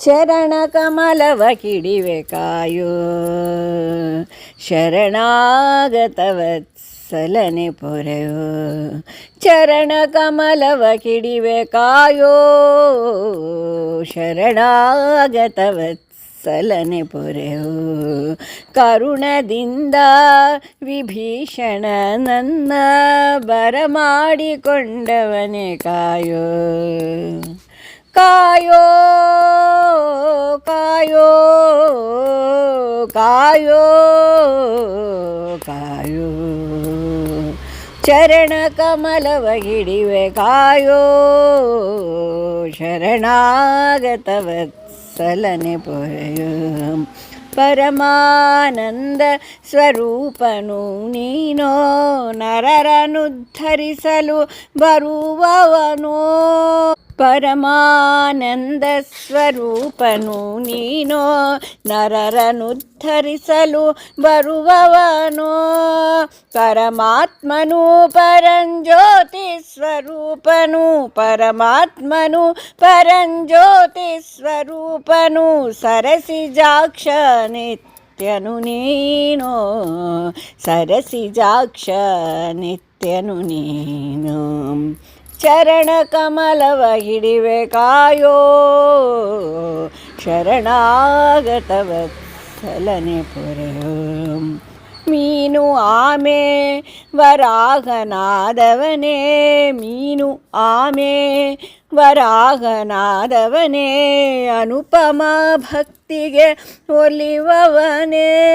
ಚರಣ ಕಮಲವ ಕಿಡಿವೆ ಕಾಯೋ. ಶರಣಾಗತವತ್ಸಲನೆ ಪೊರೆಯೋ. ಚರಣ ಕಮಲವ ಕಿಡಿವೆ ಕಾಯೋ. ಶರಣಾಗತವತ್ಸಲನೆ ಪೊರೆಯೋ. ಕರುಣದಿಂದ ವಿಭೀಷಣ ನನ್ನ ಬರಮಾಡಿಕೊಂಡವನೇ ಕಾಯೋ. ಕಾಯೋ. ಕಾಯೋ ಕಾಯೋ ಚರಣ ಕಮಲವ ಹಿಡಿವೆ ಕಾಯೋ ಶರಣಾಗತವತ್ಸಲನೆ ಪೊರೆಯೋ ಪರಮಾನಂದ ಸ್ವರೂಪನು ನೀನೋ ನರರನುದ್ಧರಿಸಲು ಬರುವವನೋ ಪರಮಾನಂದ ಸ್ವರೂಪನು ನೀನೋ ನರರನುದ್ಧರಿಸಲು ಬರುವವನೋ ಪರಮಾತ್ಮನು ಪರಂಜ್ಯೋತಿ ಸ್ವರೂಪನು ಪರಮಾತ್ಮನು ಪರಂಜ್ಯೋತಿ ಸ್ವರೂಪನು ಸರಸಿಜಾಕ್ಷ ನಿತ್ಯನು ನೀನು ಸರಸಿಜಾಕ್ಷ ನಿತ್ಯನು ನೀನು ಚರಣ ಕಮಲವ ಹಿಡಿವೆ ಕಾಯೋ. ಶರಣಾಗತವತ್ಸಲನೆ ಪೊರೆಯೋ. ಮೀನು ಆಮೆ ವರಾಗನಾದವನೇ ಮೀನು ಆಮೆ ವರಾಗನಾದವನೇ ಅನುಪಮ ಭಕ್ತಿಗೆ ಒಲಿವವನೇ.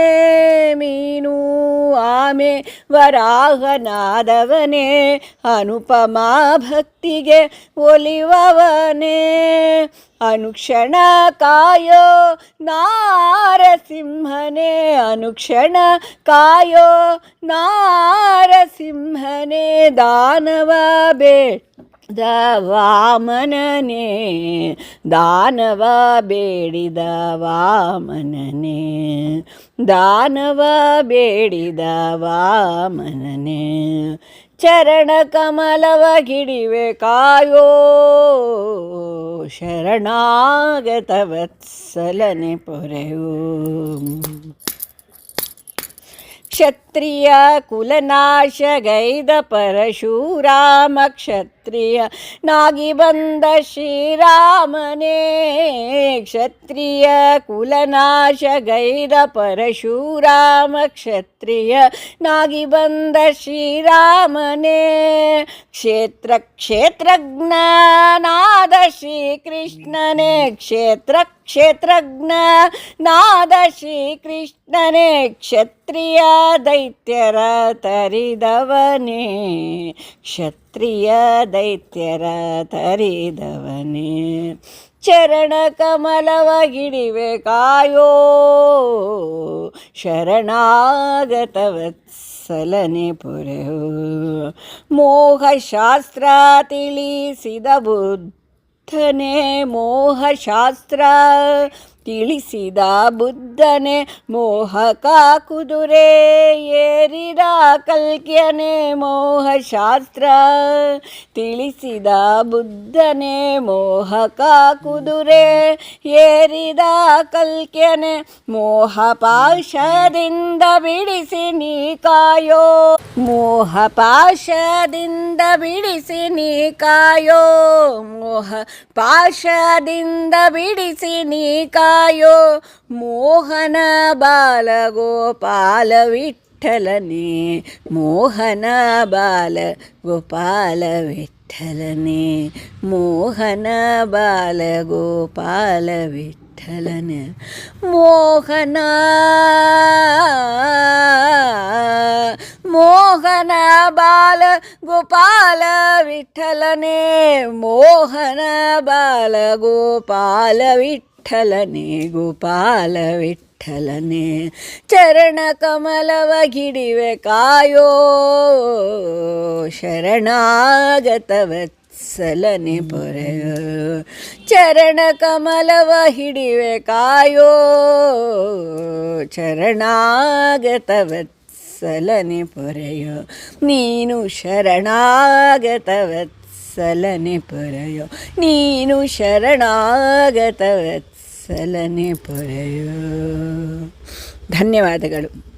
ಮೀನು ಆಮೆ ವರಾಹನಾದವನೇ ಅನುಪಮ ಭಕ್ತಿಗೆ ಒಲಿವವನೇ. ಅನುಕ್ಷಣ ಕಾಯೋ ನಾರಸಿಂಹನೇ ಅನುಕ್ಷಣ ಕಾಯೋ ನಾರಸಿಂಹನೇ ದಾನವ ಬೇ ವಾಮನನೇ ದಾನವ ಬೇಡಿದ ವಾಮನನೇ ದಾನವ ಬೇಡಿದ ವಾಮನನೇ. ಚರಣ ಕಮಲವ ಗಿಡಿವೆ ಕಾಯೋ ಶರಣಾಗತವತ್ಸಲನೆ ಪೊರೆಯೋ. ಕ್ಷತ್ರಿಯ ಕುಲನಾಶಗೈದ ಪರಶುರಾಮ ಕ್ಷತ್ರಿಯ ನಾಗಿ ಬಂದ ಶ್ರೀರಾಮನೇ ಕ್ಷತ್ರಿಯ ಕುಲನಾಶಗೈದ ಪರಶುರಾಮ ಕ್ಷತ್ರಿಯ ನಾಗಿ ಬಂದ ಶ್ರೀರಾಮನೇ ಕ್ಷೇತ್ರ ಕ್ಷೇತ್ರಜ್ಞನಾದ ಶ್ರೀಕೃಷ್ಣನೇ ಕ್ಷೇತ್ರ, ಕ್ಷೇತ್ರಜ್ಞ. ನಾದ ಶ್ರೀಕೃಷ್ಣನೇ ಕ್ಷತ್ರಿಯ ದೈತ್ಯರ ತರಿದವನೇ. ಕ್ಷತ್ರಿಯ ದೈತ್ಯರ ತರಿದವನೇ. ಚರಣ ಕಮಲವ ಗಿಡಿವೆ ಕಾಯೋ. ಶರಣಾಗತವತ್ಸಲನೆ ಪೊರೆಯೋ ಮೋಹಶಾಸ್ತ್ರ ತಿಳಿಸಿದ ಬುದ್ಧನೇ ಮೋಹಶಾಸ್ತ್ರ. ತಿಳಿಸಿದ ಬುದ್ಧನೇ ಮೋಹಕ ಕುದುರೆ ಏರಿದ ಕಲ್ಕ್ಯನೇ ಮೋಹಶಾಸ್ತ್ರ. ತಿಳಿಸಿದ ಬುದ್ಧನೇ ಮೋಹಕ ಕುದುರೆ ಏರಿದ ಕಲ್ಕ್ಯನೆ ಮೋಹ ಪಾಶದಿಂದ ಬಿಡಿಸಿ ನೀ ಕಾಯೋ. ಮೋಹ ಪಾಶದಿಂದ ಬಿಡಿಸಿ ನೀ ಕಾಯೋ. ಮೋಹ ಪಾಶದಿಂದ ಬಿಡಿಸಿ ನೀ ಕಾಯೋ ಮೋಹನ ಬಾಲಗೋಪಾಲ ವಿಠಲನೇ ಮೋಹನ ಬಾಲ ಗೋಪಾಲ ವಿಠಲನೇ ಮೋಹನ ಬಾಲ ಗೋಪಾಲ ವಿಠಲನೆ ಮೋಹನ ಮೋಹನ ಬಾಲ ಗೋಪಾಲ ವಿಠಲನೆ, ಮೋಹನ ಬಾಲ ಗೋಪಾಲ ವಿಠಲನೆ ಗೋಪಾಲ ವಿಠಲನೆ. ಚರಣ ಕಮಲವ ಗಿಡಿವೆ ಕಾಯೋ, ಶರಣಾಗತವತ್ಸಲನೆ ಪೊರೆಯ. ಚರಣ ಕಮಲವ ಹಿಡಿವೆ ಕಾಯೋ ಶರಣಾಗತವತ್ಸಲನೆ ಪೊರೆಯೋ ನೀನು ಶರಣಾಗತವತ್ಸಲನೆ ಪೊರೆಯೋ ನೀನು ಶರಣಾಗತವತ್ ಸಲನೆ ಪೊರೆಯೋ. ಧನ್ಯವಾದಗಳು.